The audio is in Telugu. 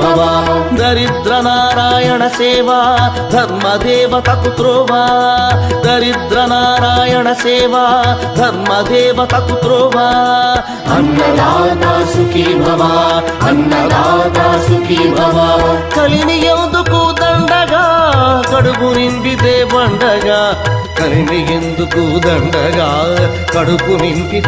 భవ దరిద్ర నారాయణ సేవ ధర్మదేవతకు త్రోవా దరిద్ర నారాయణ సేవ ధర్మదేవతకు త్రోవా అన్నదాత సుఖీ భవ అన్నదాత సుఖీ భవ కలిని ఎందుకు దండగా? కడుపు నింపితే పండగా కలిమి ఎందుకు దండగా? కడుపు నింపితే